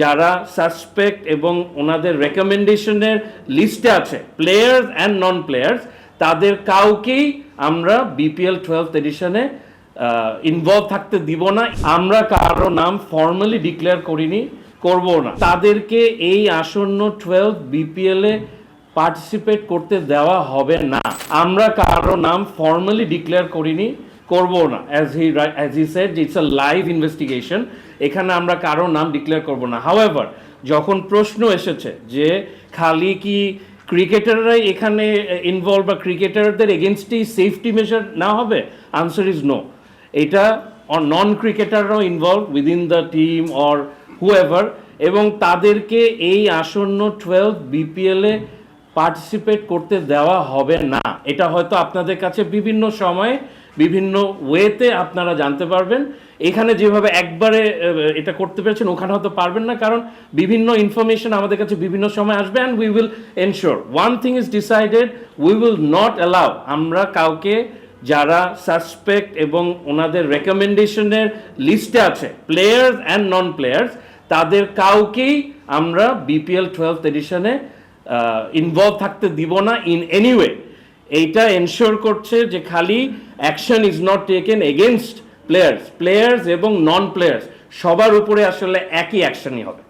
যারা সাসপেক্ট এবং ওনাদের রেকমেন্ডেশনের লিস্টে আছে প্লেয়ার্স অ্যান্ড নন প্লেয়ার্স তাদের কাউকেই আমরা বিপিএল টুয়েলভ এডিশনে ইনভলভ থাকতে দিব না। আমরা কারও নাম ফর্মালি ডিক্লেয়ার করিনি, করব না। তাদেরকে এই আসন্ন টুয়েলভ বিপিএল পার্টিসিপেট করতে দেওয়া হবে না। আমরা কারও নাম ফর্মালি ডিক্লেয়ার করিনি করব না। As he as he said it's a live investigation এখানে আমরা কারও নাম ডিক্লেয়ার করব না। হাওয়েভার যখন প্রশ্ন এসেছে যে খালি কি ক্রিকেটাররাই এখানে ইনভলভ বা ক্রিকেটারদের এগেনস্টেই সেফটি মেজার না হবে? আনসার ইজ নো এটা non ক্রিকেটাররাও involve within the team or however এবং তাদেরকে এই আসন্ন টুয়েলভ বিপিএলে পার্টিসিপেট করতে দেওয়া হবে না। এটা হয়তো আপনাদের কাছে বিভিন্ন সময়ে বিভিন্ন ওয়েতে আপনারা জানতে পারবেন। এখানে যেভাবে একবারে এটা করতে পেরেছেন, ওখানে হয়তো পারবেন না, কারণ বিভিন্ন ইনফরমেশন আমাদের কাছে বিভিন্ন সময় আসবে and we will ensure one thing is decided we will not allow আমরা কাউকে, যারা সাসপেক্ট এবং ওনাদের রেকমেন্ডেশনের লিস্টে আছে প্লেয়ার্স অ্যান্ড নন প্লেয়ার্স তাদের কাউকেই আমরা বিপিএল টুয়েলভ এডিশনে ইনভলভ থাকতে দিব না ইন এনি ওয়ে এইটা এনশিওর করছে যে খালি action is not taken against players players এবং নন প্লেয়ার্স সবার উপরে আসলে একই অ্যাকশনই হবে।